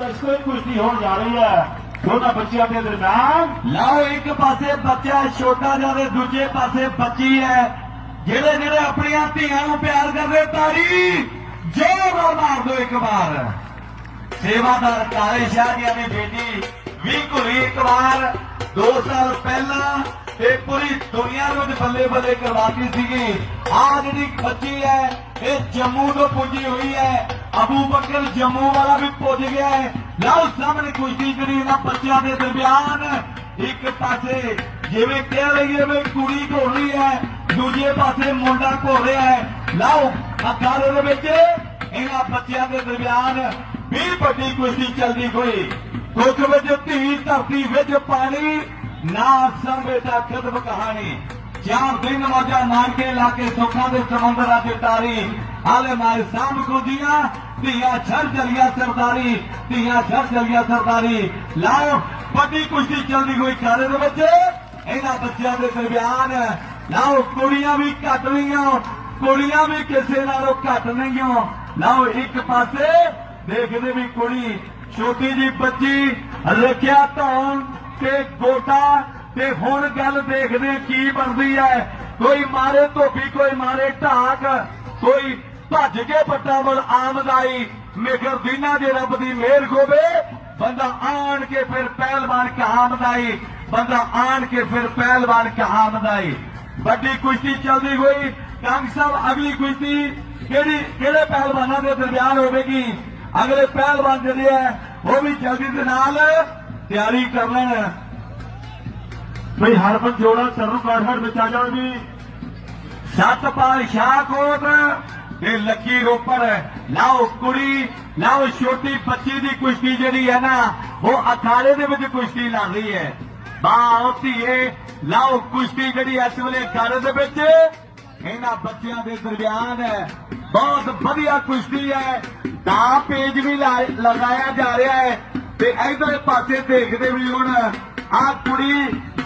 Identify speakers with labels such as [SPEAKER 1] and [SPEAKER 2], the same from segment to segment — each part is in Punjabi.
[SPEAKER 1] ਦਰਸ਼ਕੋ ਕੁਸ਼ਤੀ ਹੋਣ ਜਾ ਰਹੀ ਹੈ। ਦੋਨਾਂ ਬੱਚਿਆਂ ਦੇ ਦਰਮਿਆਨ।
[SPEAKER 2] ਲਓ, ਇੱਕ ਪਾਸੇ ਬੱਚਾ ਛੋਟਾ ਜਿਹਾ ਦੂਜੇ ਪਾਸੇ ਬੱਚੀ ਹੈ। ਜਿਹੜੇ ਜਿਹੜੇ ਆਪਣੀਆਂ ਧੀਆਂ ਨੂੰ ਪਿਆਰ ਕਰਦੇ, ਤਾੜੀ ਜੋਰ ਮਾਰ ਦਿਓ ਇੱਕ ਵਾਰ। ਸੇਵਾਦਾਰ ਕਾਲੇ ਸ਼ਾਹ ਜੀ ਦੀ ਬੇਟੀ ਵੀ ਘੁਰੀ ਇੱਕ ਵਾਰ। 2 ਸਾਲ ਪਹਿਲਾਂ ਤੇ ਪੂਰੀ ਦੁਨੀਆ ਨੂੰ ਬੱਲੇ ਬੱਲੇ ਕਰਵਾਤੀ ਸੀਗੀ। ਆ ਜਿਹੜੀ ਬੱਚੀ ਹੈ, ਇਹ ਜੰਮੂ ਤੋਂ ਪੁੱਜੀ ਹੋਈ ਹੈ। ਅਬੂ ਬਕਰ ਜੰਮੂ ਵਾਲਾ ਵੀ ਪੁੱਜ ਗਿਆ ਹੈ। ਲਓ ਸਾਹਮਣੇ ਕੁਸ਼ਤੀ ਜਿਹੜੀ ਇਹਨਾਂ ਬੱਚਿਆਂ ਦੇ ਦਰਮਿਆਨ। ਇੱਕ ਪਾਸੇ ਜਿਵੇਂ ਕਹਿ ਲਈਏ ਵੀ ਕੁੜੀ ਘੋਲ ਰਹੀ ਹੈ, ਦੂਜੇ ਪਾਸੇ ਮੁੰਡਾ ਘੋਲ ਰਿਹਾ ਹੈ। ਲਓ ਅਖਾੜੇ ਦੇ ਵਿੱਚ ਇਹਨਾਂ ਬੱਚਿਆਂ ਦੇ ਦਰਮਿਆਨ ਵੀ ਵੱਡੀ ਕੁਸ਼ਤੀ ਚੱਲਦੀ ਹੋਈ। ਕੁੱਖ ਵਿੱਚ, ਧੀ ਧਰਤੀ ਵਿੱਚ ਪਾਣੀ ना असम बेटा कदम कहानी चार दिन मजा मान के लाके सुखा दे समंदर अज तारी हाले माए साम को दिया दिया छर जलिया सरदारी दिया छर जलिया सरदारी लाओ ਵੱਡੀ ਕੁਸ਼ਤੀ ਚੱਲਦੀ ਹੋਈ ਕਾਲੇ ਦੇ ਵਿੱਚ। ਇਹਨਾਂ ਬੱਚਿਆਂ ਦੇ ਦਰਮਿਆਨ, ਲਾਓ, ਕੁੜੀਆਂ ਵੀ ਘੱਟ ਰਹੀਆਂ। ਕੁੜੀਆਂ ਵੀ ਕਿਸੇ ਨਾਲੋਂ ਘੱਟ ਨਹੀਂ ਹੋ ਲਾਓ, ਇੱਕ ਪਾਸੇ ਦੇਖਦੇ ਵੀ ਕੁੜੀ, ਛੋਟੀ ਜੀ ਬੱਚੀ, ਰੱਖਿਆ ਧੌਣ। ਤੇ ਗੋਟਾ ਤੇ ਹੁਣ ਗੱਲ ਦੇਖਦੇ ਕੀ ਬਣਦੀ ਹੈ। ਕੋਈ ਮਾਰੇ ਧੋਬੀ, ਕੋਈ ਮਾਰੇ ਢਾਕ, ਕੋਈ ਭੱਜ ਕੇ ਪੱਟਾਵਲ ਆਮਦਾਈ, ਮੇਗਰ ਦੇ ਰੱਬ ਦੀ ਮਿਹਰ ਹੋਵੇ ਬੰਦਾ ਆਣ ਕੇ ਫਿਰ ਪਹਿਲਵਾਨ ਕਹਾਮਦਾਈ ਬੰਦਾ ਆਣ ਕੇ ਫਿਰ ਪਹਿਲਵਾਨ ਕਹਾਮਦਾਈ ਵੱਡੀ ਕੁਸ਼ਤੀ ਚੱਲਦੀ ਹੋਈ, ਕੰਗ ਸਾਹਿਬ ਅਗਲੀ ਕੁਸ਼ਤੀ ਕਿਹੜੀ ਕਿਹੜੇ ਪਹਿਲਵਾਨਾਂ ਦੇ ਦਰਮਿਆਨ ਹੋਵੇਗੀ? ਅਗਲੇ ਪਹਿਲਵਾਨ ਜਿਹੜੇ ਹੈ, ਉਹ ਵੀ ਜਲਦੀ ਦੇ ਨਾਲ ਤਿਆਰੀ ਕਰ ਲੈਣ।
[SPEAKER 1] ਬਈ ਹਰਮਨ ਜੋੜਾ ਸਰੂ ਕਾਠਗੜ ਵਿੱਚ ਆ ਜਾਓ ਜੀ।
[SPEAKER 2] ਸਤਪਾਲ ਸ਼ਾਹਕੋਟ ਤੇ ਲੱਕੀ ਰੋਪੜ ਲਾਓ ਕੁੜੀ, ਲਾਓ ਛੋਟੀ ਬੱਚੀ ਦੀ ਕੁਸ਼ਤੀ ਜਿਹੜੀ ਹੈ ਨਾ, ਉਹ ਅਖਾੜੇ ਦੇ ਵਿੱਚ ਕੁਸ਼ਤੀ ਲੜ ਰਹੀ ਹੈ। ਬਾਓ ਧੀਏ, ਲਾਓ ਕੁਸ਼ਤੀ ਜਿਹੜੀ ਇਸ ਵੇਲੇ ਅਖਾੜੇ ਦੇ ਵਿੱਚ, ਇਹਨਾਂ ਬੱਚਿਆਂ ਦੇ ਦਰਮਿਆਨ ਹੈ। ਬਹੁਤ ਵਧੀਆ ਕੁਸ਼ਤੀ ਹੈ। ਦਾ ਪੇਜ ਵੀ ਲਗਾਇਆ ਜਾ ਰਿਹਾ ਹੈ। ਤੇ ਇਧਰ ਪਾਸੇ ਦੇਖਦੇ ਵੀ ਹੁਣ ਆ ਕੁੜੀ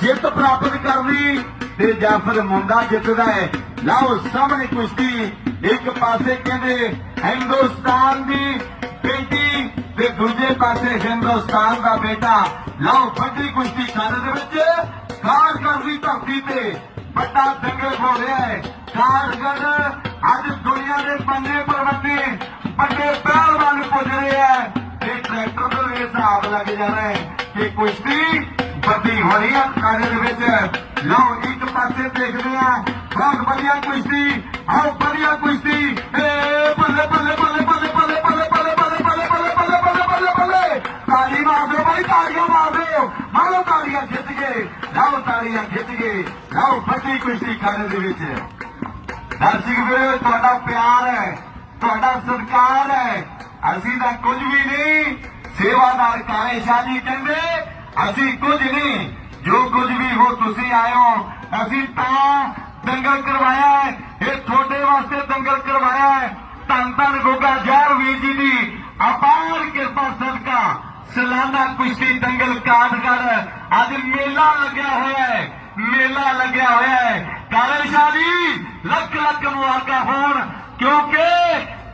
[SPEAKER 2] ਜਿੱਤ ਪ੍ਰਾਪਤ ਕਰਦੀ ਤੇ ਜਾਂ ਫਿਰ ਮੁੰਡਾ ਜਿੱਤਦਾ ਹੈ। ਲਓ ਸਾਹਮਣੇ ਕੁਸ਼ਤੀ, ਇੱਕ ਪਾਸੇ ਕਹਿੰਦੇ ਹਿੰਦੁਸਤਾਨ ਦੀ ਬੇਟੀ ਤੇ ਦੂਜੇ ਪਾਸੇ ਹਿੰਦੁਸਤਾਨ ਦਾ ਬੇਟਾ। ਲਓ ਵੱਡੀ ਕੁਸ਼ਤੀ ਖਾਨੇ ਦੇ ਵਿੱਚ ਕਾਰਗਰ ਦੀ ਧਰਤੀ ਤੇ ਵੱਡਾ ਦੰਗਲ ਹੋ ਰਿਹਾ ਹੈ। ਕਾਰਗਰ ਅੱਜ ਦੁਨੀਆ ਦੇ ਪੰਨੇ ਪਰਵਤੇ ਵੱਡੇ ਪਹਿਲਵਾਨ ਪੁੱਜ ਰਹੇ ਹੈ। ਤੇ ਟਰੈਕਟਰ ਦੇ ਵੀ ਹਿਸਾਬ ਲੱਗ ਜਾਣਾ ਹੈ ਕਿ ਕੁਸ਼ਤੀ ਵੱਡੀ ਹੋ ਰਹੀ ਹੈ ਖਾਨੇ ਦੇ ਵਿੱਚ ਲਓ ਇੱਕ ਪਾਸੇ ਦੇਖਦੇ ਆ ਬਹੁਤ ਵਧੀਆ ਕੁਸ਼ਤੀ ਆਓ ਵਧੀਆ ਕੁਸ਼ਤੀ ਏ ਬੱਲੇ ਬੱਲੇ ਬੱਲੇ ਬੱਲੇ ਬੱਲੇ ਬੱਲੇ ਬੱਲੇ ਬੱਲੇ ਬੱਲੇ ਬੱਲੇ ਬੱਲੇ ਬੱਲੇ ਬੱਲੇ ਬੱਲੇ ਤਾਲੀ ਮਾਰ ਦਿਓ ਭਾਈ ਤਾਲੀਆਂ ਮਾਰ ਦਿਓ ਮਾਰੋ ਤਾਲੀਆਂ ਖਿੱਚ ਗਏ ਲਾਓ ਤਾਲੀਆਂ ਖਿੱਚ ਗਏ ਲਾਓ ਵੱਡੀ ਕੁਸ਼ਤੀ ਖਾਨੇ ਦੇ ਵਿੱਚ ਦਰਸ਼ਕ ਵੀਰੋ ਤੁਹਾਡਾ ਪਿਆਰ ਹੈ ਤੁਹਾਡਾ ਸਤਿਕਾਰ ਹੈ ਅਸੀਂ ਤਾਂ ਕੁਝ ਵੀ ਨਹੀਂ, ਸੇਵਾਦਾਰ ਕਾਲੇ ਸ਼ਾਹ ਕਹਿੰਦੇ, ਅਸੀਂ ਕੁਝ ਨਹੀਂ। ਜੋ ਕੁਝ ਵੀ ਹੋ ਤੁਸੀਂ ਆਏ ਅਸੀਂ ਤਾਂ ਦੰਗਲ ਕਰਵਾਇਆ ਹੈ। ਇਹ ਤੁਹਾਡੇ ਵਾਸਤੇ ਦੰਗਲ ਕਰਵਾਇਆ ਹੈ। ਧੰਨ ਧੰਨ ਗੋਗਾ ਜਹਰ ਵੀਰ ਜੀ ਦੀ ਅਪਾਰ ਕਿਰਪਾ ਸਦਕਾ, ਸਲਾਨਾ ਕੁਸ਼ਤੀ ਦੰਗਲ ਕਾਦਗੜ ਅੱਜ ਮੇਲਾ ਲੱਗਿਆ ਹੋਇਆ ਹੈ, ਮੇਲਾ ਲੱਗਿਆ ਹੋਇਆ ਹੈ। ਕਾਲੇ ਸ਼ਾਹ ਜੀ ਲੱਖ ਲੱਖ ਮੁਬਾਰਕਾਂ ਹੋਣ, ਕਿਉਂਕਿ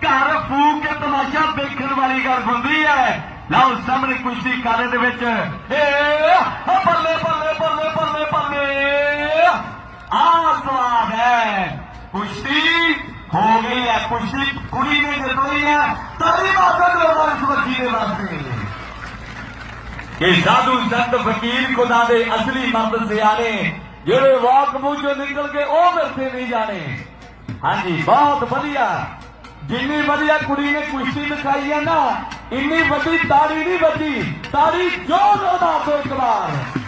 [SPEAKER 2] ਘਰ ਫੂਕ ਕੇ ਤਮਾਸ਼ਾ ਦੇਖਣ ਵਾਲੀ ਗੱਲ ਹੁੰਦੀ ਹੈ। ਲਓ, ਸਾਹਮਣੇ ਕੁਸ਼ਤੀ ਕਾਲੇ ਦੇ ਵਿੱਚ। ਏ ਬੱਲੇ ਬੱਲੇ ਬੱਲੇ ਬੱਲੇ ਬੱਲੇ। ਆ ਹੈ। ਕੁਸ਼ਤੀ ਹੋ ਗਈ ਹੈ। ਕੁਸ਼ਤੀ ਕੁੜੀ ਨੇ ਜਿੱਤਣੀ ਹੈ। ਤਾਲੀ ਮਾਤਾ ਦੇ ਇਸ ਬੱਚੀ ਦੇ ਵਾਸਤੇ ਇਹ ਸਾਧੂ ਸੰਤ ਫਕੀਰ ਖੁਦਾ ਦੇ ਅਸਲੀ ਮਰਦ ਸਿਆਣੇ, ਜਿਹੜੇ ਵਾਕ ਮੂੰਹ ਚੋਂ ਨਿਕਲ ਕੇ ਉਹ ਮਿਲਦੇ ਨਹੀਂ ਜਾਣੇ। ਹਾਂਜੀ, ਬਹੁਤ ਵਧੀਆ। ਜਿੰਨੀ ਵਧੀਆ ਕੁੜੀ ਨੇ ਕੁਸ਼ਤੀ ਦਿਖਾਈ ਹੈ ਨਾ, ਇੰਨੀ ਵੱਡੀ, ਤਾੜੀ ਨਹੀਂ ਵੱਜੀ ਤਾੜੀ ਜੋਰ ਨਾਲ ਦੋ ਇੱਕ ਵਾਰ।